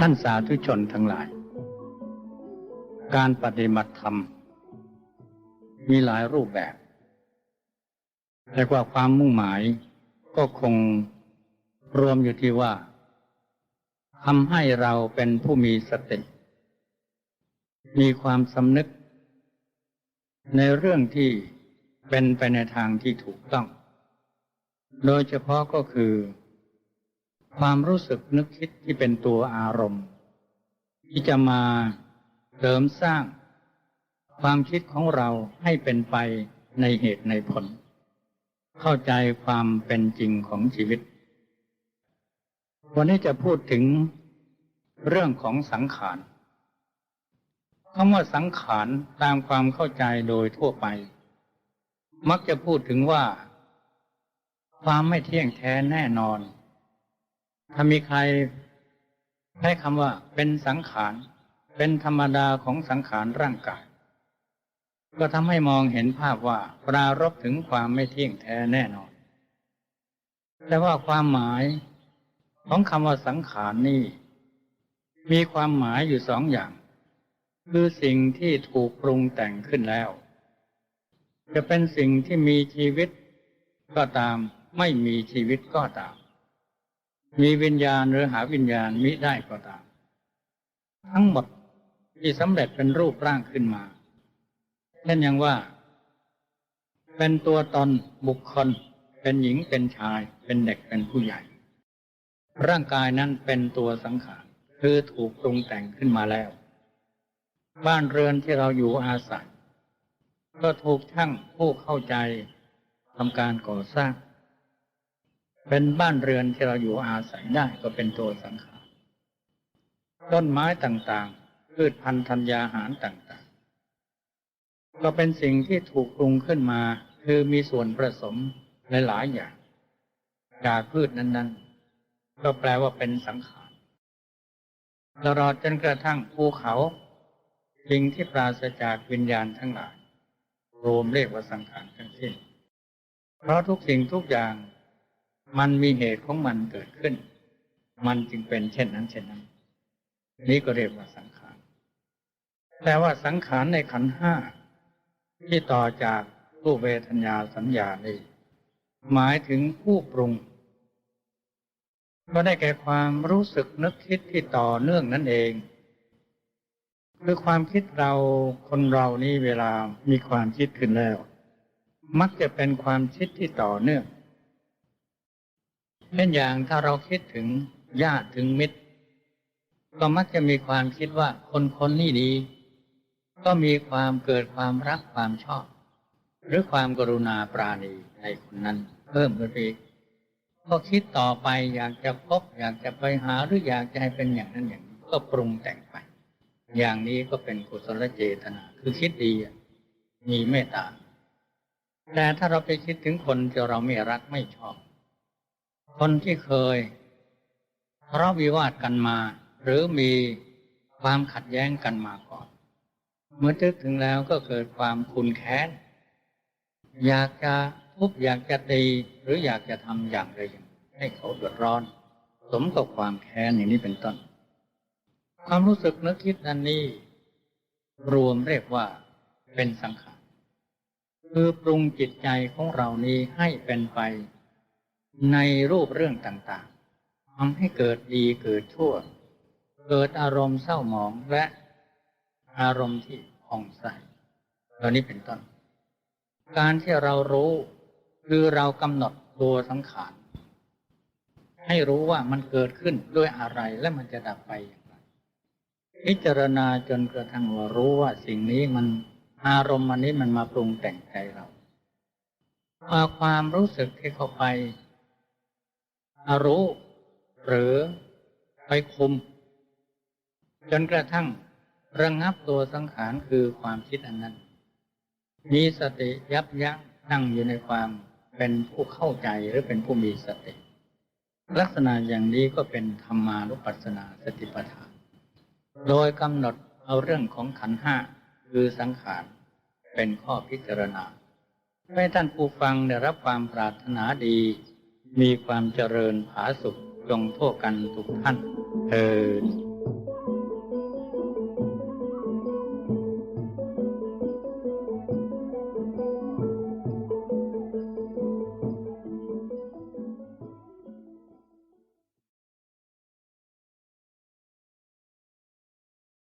ท่านสาธุชนทั้งหลาย การปฏิบัติธรรม มีหลายรูปแบบ แต่ว่าความมุ่งหมายก็คงรวมอยู่ที่ว่าทำให้เราเป็นผู้มีสติ มีความสำนึก ในเรื่องที่เป็นไปในทางที่ถูกต้อง โดยเฉพาะก็คือ ความรู้สึกนึกคิดที่เป็นตัวอารมณ์ ที่จะมาเสริมสร้าง ความคิดของเราให้เป็นไปในเหตุในผล เข้าใจความเป็นจริงของชีวิต วันนี้จะพูดถึงเรื่องของสังขารคำว่าสังขารตามความเข้าใจโดยทั่วไป มักจะพูดถึงว่า ความไม่เที่ยงแท้แน่นอน ถ้ามีใครใช้คำว่าเป็นสังขาร เป็นธรรมดาของสังขารร่างกาย ก็ทำให้มองเห็นภาพว่าปรารบถึงความไม่เที่ยงแท้แน่นอน แต่ว่าความหมายของคำว่าสังขารนี่ มีความหมายอยู่สองอย่าง คือสิ่งที่ถูกปรุงแต่งขึ้นแล้ว จะเป็นสิ่งที่มีชีวิตก็ตามไม่มีชีวิตก็ตาม มีวิญญาณหรือหาวิญญาณมิได้ก็ตาม ทั้งหมดที่สำเร็จเป็นรูปร่างขึ้นมาเช่นอย่างว่า เป็นตัวตนบุคคล เป็นหญิงเป็นชาย เป็นเด็กเป็นผู้ใหญ่ ร่างกายนั้นเป็นตัวสังขารคือถูกปรุงแต่งขึ้นมาแล้ว บ้านเรือนที่เราอยู่อาศัย ก็ถูกช่างผู้เข้าใจทำการก่อสร้าง เป็นบ้านเรือนที่เราอยู่อาศัยได้ก็เป็นตัวสังขารต้นไม้ต่างๆ พืชพันธุ์ธัญญาหารต่างๆ ก็เป็นสิ่งที่ถูกปรุงขึ้นมา คือมีส่วนผสมหลายๆอย่างจากพืชนั้น ๆ ก็แปลว่าเป็นสังขารตลอดจนกระทั่งภูเขาสิ่งที่ปราศจากวิญญาณทั้งหลาย รวมเรียกว่าสังขารทั้งสิ้น เพราะทุกสิ่งทุกอย่าง มันมีเหตุของมันเกิดขึ้น มันจึงเป็นเช่นนั้นเช่นนั้น นี้ก็เรียกว่าสังขาร แต่ว่าสังขารในขันห้าที่ต่อจากรูปเวทญาสัญญานี้หมายถึงผู้ปรุง ก็ได้แก่ความรู้สึกนึกคิดที่ต่อเนื่องนั่นเอง คือความคิดเราคนเรานี่เวลามีความคิดขึ้นแล้ว มักจะเป็นความคิดที่ต่อเนื่อง ช่นอย่างถ้าเราคิดถึงญาติถึงมิตร ก็มักจะมีความคิดว่าคนคนนี้ดี ก็มีความเกิดความรักความชอบ หรือความกรุณาปราณีในคนนั้น เพิ่มขึ้นไปอีกพอคิดต่อไปอยากจะพบอยากจะไปหาหรืออยากจะให้เป็นอย่างนั้นอย่างนี้ก็ปรุงแต่งไป อย่างนี้ก็เป็นกุศลเจตนา คือคิดดีมีเมตตาแต่ถ้าเราไปคิดถึงคนที่เราไม่รักไม่ชอบ คนที่เคยทะเลาะวิวาทกันมา หรือมีความขัดแย้งกันมาก่อน เมื่อนึกถึงแล้วก็เกิดความคุณแค้น อยากจะทุบอยากจะตีหรืออยากจะทำอย่างไรให้เขาเดือดร้อน สมกับความแค้นอย่างนี้เป็นต้น ความรู้สึกนึกคิดนั้นนี้ รวมเรียกว่าเป็นสังขารคือปรุงจิตใจของเรานี้ให้เป็นไป ในรูปเรื่องต่างๆทำให้เกิดดีเกิดชั่ว เกิดอารมณ์เศร้าหมองและอารมณ์ที่ผ่องใสเหล่านี้เป็นต้น การที่เรารู้คือเรากำหนดตัวสังขารให้รู้ว่ามันเกิดขึ้นด้วยอะไรและมันจะดับไปอย่างไร พิจารณาจนกระทั่งว่ารู้ว่าสิ่งนี้มันอารมณ์มันนี้มันมาปรุงแต่งใจเราพาความรู้สึกที่เข้าไป อรู้ หรือไปคุม จนกระทั่งระงงับตัวสังขารคือความคิดอันนั้น มีสติยับยั้งนั่งอยู่ในความเป็นผู้เข้าใจหรือเป็นผู้มีสติ ลักษณะอย่างนี้ก็เป็นธรรมานุปัสสนาสติปัฏฐาน โดยกำหนดเอาเรื่องของขันห้าคือสังขารเป็นข้อพิจารณาให้ท่านผู้ฟังได้รับความปรารถนาดี มีความเจริญผาสุขจงทั่วกันทุกท่านเออ